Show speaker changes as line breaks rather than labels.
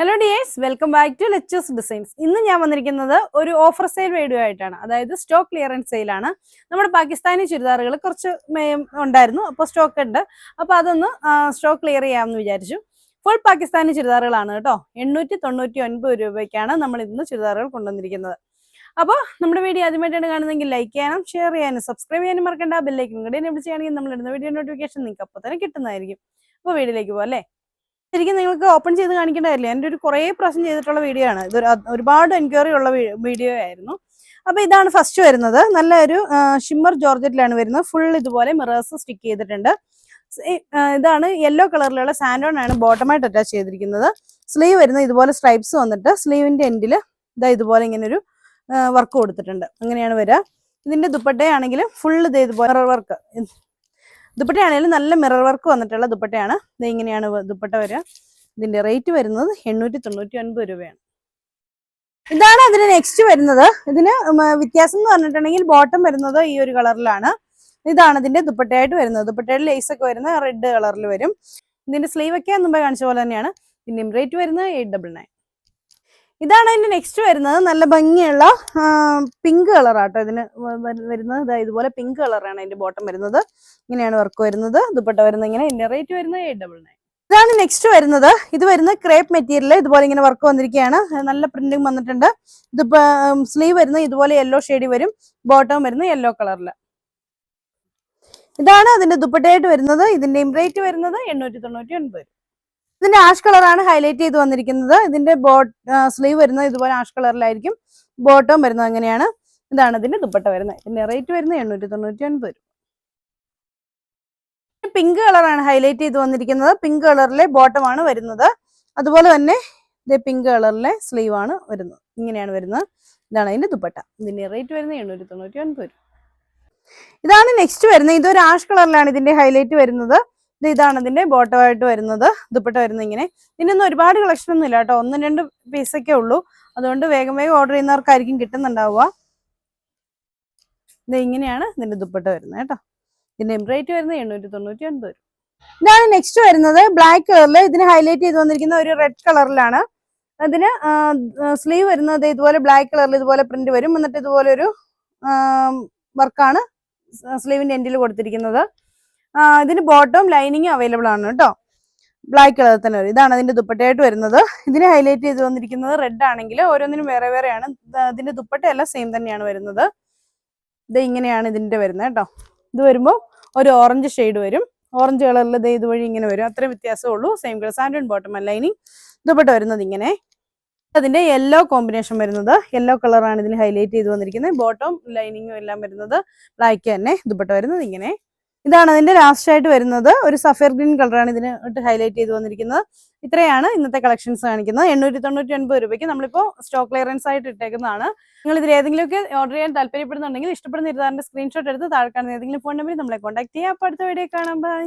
Hello dears welcome back to Lechu's designs ഇന്ന് ഞാൻ വന്നിരിക്കുന്നത് ഒരു ഓഫർ സെയിൽ വീഡിയോ ആയിട്ടാണ്. അതായത് സ്റ്റോക്ക് ക്ലിയറൻസ് സെയിലാണ് നമ്മുടെ പാകിസ്ഥാനി ചുരിദാറുകൾ കുറച്ച് ഉണ്ടായിരുന്നു. അപ്പോൾ സ്റ്റോക്ക് ഉണ്ട്. അപ്പോൾ അതൊന്ന് സ്റ്റോക്ക് ക്ലിയർ ചെയ്യാമെന്ന് വിചാരിച്ചു. ഫുൾ പാകിസ്ഥാനി ചുരിദാറുകളാണ് കേട്ടോ. എണ്ണൂറ്റി തൊണ്ണൂറ്റി ഒൻപത് രൂപയ്ക്കാണ് നമ്മൾ ഇന്ന് ചുരിദാറുകൾ കൊണ്ടുവന്നിരിക്കുന്നത്. അപ്പോൾ നമ്മുടെ വീഡിയോ ആദ്യമായിട്ടാണ് കാണുന്നതെങ്കിൽ ലൈക്ക് ചെയ്യാനും ഷെയർ ചെയ്യാനും സബ്സ്ക്രൈബ് ചെയ്യാനും മറക്കേണ്ട. ബെല്ലൈക്കും കൂടി എന്നെ വിളിച്ചാണെങ്കിൽ നമ്മൾ ഇടുന്ന വീഡിയോ നോട്ടിഫിക്കേഷൻ നിങ്ങൾക്ക് അപ്പോൾ തന്നെ കിട്ടുന്നതായിരിക്കും. അപ്പോൾ വീഡിയോയിലേക്ക് പോകാം അല്ലേ? ശരിക്കും നിങ്ങൾക്ക് ഓപ്പൺ ചെയ്ത് കാണിക്കേണ്ട കാര്യമില്ല എന്റെ ഒരു കുറേ പ്രാവശ്യം ചെയ്തിട്ടുള്ള വീഡിയോ ആണ്. ഇതൊരു ഒരുപാട് എൻക്വയറി ഉള്ള വീഡിയോ ആയിരുന്നു. അപ്പോൾ ഇതാണ് ഫസ്റ്റ് വരുന്നത്. നല്ല ഒരു ഷിമ്മർ ജോർജറ്റിലാണ് വരുന്നത്. ഫുൾ ഇതുപോലെ മിറേഴ്സ് സ്റ്റിക്ക് ചെയ്തിട്ടുണ്ട്. ഇതാണ് യെല്ലോ കളറിലുള്ള സാൻഡോൺ ആണ് ബോട്ടമായിട്ട് അറ്റാച്ച് ചെയ്തിരിക്കുന്നത്. സ്ലീവ് വരുന്നത് ഇതുപോലെ സ്ട്രൈപ്സ് വന്നിട്ട് സ്ലീവിന്റെ എൻഡിൽ ഇതാ ഇതുപോലെ ഇങ്ങനെ ഒരു വർക്ക് കൊടുത്തിട്ടുണ്ട്. അങ്ങനെയാണ് വരിക ഇതിന്റെ ദുപ്പട്ടയാണെങ്കിൽ ഫുൾ ഇത് ഇതുപോലെ വർക്ക് ദുപ്പട്ടയാണെങ്കിലും നല്ല മിറർ വർക്ക് വന്നിട്ടുള്ള ദുപ്പട്ടയാണ്. ഇത് ഇങ്ങനെയാണ് ദുപ്പട്ട വരിക ഇതിന്റെ റേറ്റ് വരുന്നത് എണ്ണൂറ്റി തൊണ്ണൂറ്റി ഒൻപത് രൂപയാണ്. ഇതാണ് അതിന് നെക്സ്റ്റ് വരുന്നത്. ഇതിന് വ്യത്യാസം എന്ന് പറഞ്ഞിട്ടുണ്ടെങ്കിൽ ബോട്ടം വരുന്നത് ഈ ഒരു കളറിലാണ്. ഇതാണ് ഇതിന്റെ ദുപ്പട്ടയായിട്ട് വരുന്നത്. ദുപ്പട്ടയുടെ ലേസ് ഒക്കെ വരുന്നത് റെഡ് കളറിൽ വരും. ഇതിന്റെ സ്ലീവ് ഒക്കെ മുമ്പേ കാണിച്ച പോലെ തന്നെയാണ്. ഇതിന്റെയും റേറ്റ് വരുന്നത് എയ്റ്റ് ഡബിൾ നയൻ ഇതാണ് അതിന്റെ നെക്സ്റ്റ് വരുന്നത്. നല്ല ഭംഗിയുള്ള പിങ്ക് കളറാട്ടോ ഇതിന് വരുന്നത്. ഇതാ ഇതുപോലെ പിങ്ക് കളറാണ് അതിന്റെ ബോട്ടം വരുന്നത്. ഇങ്ങനെയാണ് വർക്ക് വരുന്നത്. ദുപ്പട്ട വരുന്നത് ഇങ്ങനെ. ഇതിന്റെ റേറ്റ് വരുന്നത് എയ്റ്റ് ഡബിൾ നയൻ ഇതാണ് നെക്സ്റ്റ് വരുന്നത്. ഇത് വരുന്നത് ക്രേപ്പ് മെറ്റീരിയൽ ഇതുപോലെ ഇങ്ങനെ വർക്ക് വന്നിരിക്കുകയാണ്. നല്ല പ്രിന്റിങ് വന്നിട്ടുണ്ട്. ഇതിപ്പോ സ്ലീവ് വരുന്നത് ഇതുപോലെ യെല്ലോ ഷെയ്ഡി വരും. ബോട്ടം വരുന്നത് യെല്ലോ കളറിൽ ഇതാണ് അതിന്റെ ദുപ്പട്ടയായിട്ട് വരുന്നത്. ഇതിന്റെയും റേറ്റ് വരുന്നത് എണ്ണൂറ്റി തൊണ്ണൂറ്റി ഒൻപത്. ഇതിന്റെ ആഷ് കളറാണ് ഹൈലൈറ്റ് ചെയ്ത് വന്നിരിക്കുന്നത്. ഇതിന്റെ ബോട്ട് സ്ലീവ് വരുന്നത് ഇതുപോലെ ആഷ് കളറിലായിരിക്കും. ബോട്ടം വരുന്നത് അങ്ങനെയാണ്. ഇതാണ് ഇതിന്റെ ദുപ്പട്ട വരുന്നത്. ഇതിന്റെ റേറ്റ് വരുന്നത് എണ്ണൂറ്റി തൊണ്ണൂറ്റി ഒൻപത് പിങ്ക് കളറാണ് ഹൈലൈറ്റ് ചെയ്ത് വന്നിരിക്കുന്നത്. പിങ്ക് കളറിലെ ബോട്ടമാണ് വരുന്നത്. അതുപോലെ തന്നെ ഇത് പിങ്ക് കളറിലെ സ്ലീവ് ആണ് വരുന്നത്. ഇങ്ങനെയാണ് വരുന്നത്. ഇതാണ് അതിന്റെ ദുപ്പട്ട. ഇതിന്റെ റേറ്റ് വരുന്നത് എണ്ണൂറ്റി തൊണ്ണൂറ്റി ഒൻപത് രൂപ. ഇതാണ് നെക്സ്റ്റ് വരുന്നത്. ഇതൊരു ആഷ് കളറിലാണ് ഇതിന്റെ ഹൈലൈറ്റ് വരുന്നത്. ഇതാണ് ഇതിന്റെ ബോട്ടമായിട്ട് വരുന്നത്. ദുപ്പട്ട വരുന്നത് ഇങ്ങനെ. ഇതിനൊന്നും ഒരുപാട് കളക്ഷൻ ഒന്നും ഇല്ല കേട്ടോ. ഒന്നും രണ്ട് പീസൊക്കെ ഉള്ളൂ. അതുകൊണ്ട് വേഗം വേഗം ഓർഡർ ചെയ്യുന്നവർക്കായിരിക്കും കിട്ടുന്നുണ്ടാവുക. ഇത് ഇങ്ങനെയാണ് ഇതിന്റെ ദുപ്പട്ട വരുന്നത് കേട്ടോ. ഇതിന്റെ റേറ്റ് വരുന്നത് എണ്ണൂറ്റി തൊണ്ണൂറ്റി ഒൻപത് രൂപ. ഇതാണ് നെക്സ്റ്റ് വരുന്നത്. ബ്ലാക്ക് കളറിൽ ഇതിന് ഹൈലൈറ്റ് ചെയ്ത് വന്നിരിക്കുന്ന ഒരു റെഡ് കളറിലാണ് അതിന് സ്ലീവ് വരുന്നത് ഇതുപോലെ ബ്ലാക്ക് കളറിൽ ഇതുപോലെ പ്രിന്റ് വരും. എന്നിട്ട് ഇതുപോലെ ഒരു വർക്കാണ് സ്ലീവിന്റെ എൻഡിൽ കൊടുത്തിരിക്കുന്നത്. ഇതിന് ബോട്ടം ലൈനിങ്ങും അവൈലബിൾ ആണ് കേട്ടോ. ബ്ലാക്ക് കളർ തന്നെ വരും. ഇതാണ് അതിന്റെ ദുപ്പട്ടയായിട്ട് വരുന്നത്. ഇതിന് ഹൈലൈറ്റ് ചെയ്ത് വന്നിരിക്കുന്നത് റെഡ് ആണെങ്കിൽ ഓരോന്നിനും വേറെ വേറെയാണ്. ഇത് ഇതിന്റെ ദുപ്പട്ട എല്ലാം സെയിം തന്നെയാണ് വരുന്നത്. ഇത് ഇങ്ങനെയാണ് ഇതിന്റെ വരുന്നത് കേട്ടോ. ഇത് വരുമ്പോൾ ഒരു ഓറഞ്ച് ഷെയ്ഡ് വരും. ഓറഞ്ച് കളറിൽ ഇത് ഇതുവഴി ഇങ്ങനെ വരും. അത്രയും വ്യത്യാസമേ ഉള്ളൂ same colour sand bottom lining dupatta വരുന്നത് ഇങ്ങനെ. അതിന്റെ യെല്ലോ കോമ്പിനേഷൻ വരുന്നത്. യെല്ലോ കളറാണ് ഇതിന് ഹൈലൈറ്റ് ചെയ്ത് വന്നിരിക്കുന്നത്. ബോട്ടം ലൈനിങ്ങും എല്ലാം വരുന്നത്. ബ്ലാക്ക് തന്നെ. ദുപ്പട്ട വരുന്നത് ഇങ്ങനെ. ഇതാണ് അതിന്റെ ലാസ്റ്റ് ആയിട്ട് വരുന്നത്. ഒരു സഫയർ ഗ്രീൻ കളറാണ് ഇതിന് ഹൈലൈറ്റ് ചെയ്ത് വന്നിരിക്കുന്നത്. ഇത്രയാണ് ഇന്നത്തെ കളക്ഷൻസ് കാണിക്കുന്നത്. എണ്ണൂറ്റി തൊണ്ണൂറ്റി ഒൻപത് രൂപയ്ക്ക് നമ്മളിപ്പോ സ്റ്റോക്ക് ക്ലിയറൻസ് ആയിട്ട് ഇട്ടേക്കുന്നതാണ്. നിങ്ങൾ ഇതിൽ ഏതെങ്കിലുമൊക്കെ ഓർഡർ ചെയ്യാൻ താല്പര്യപ്പെടുന്നുണ്ടെങ്കിൽ ഇഷ്ടപ്പെടുന്ന ഇരുതാറിന്റെ സ്ക്രീൻഷോട്ട് എടുത്ത് താഴെ കാണുന്ന ഏതെങ്കിലും ഫോൺ നമ്പറിൽ നമ്മളെ കോൺടാക്ട് ചെയ്യുക അപ്പോൾ അടുത്ത വീഡിയോ കാണാം. ബൈ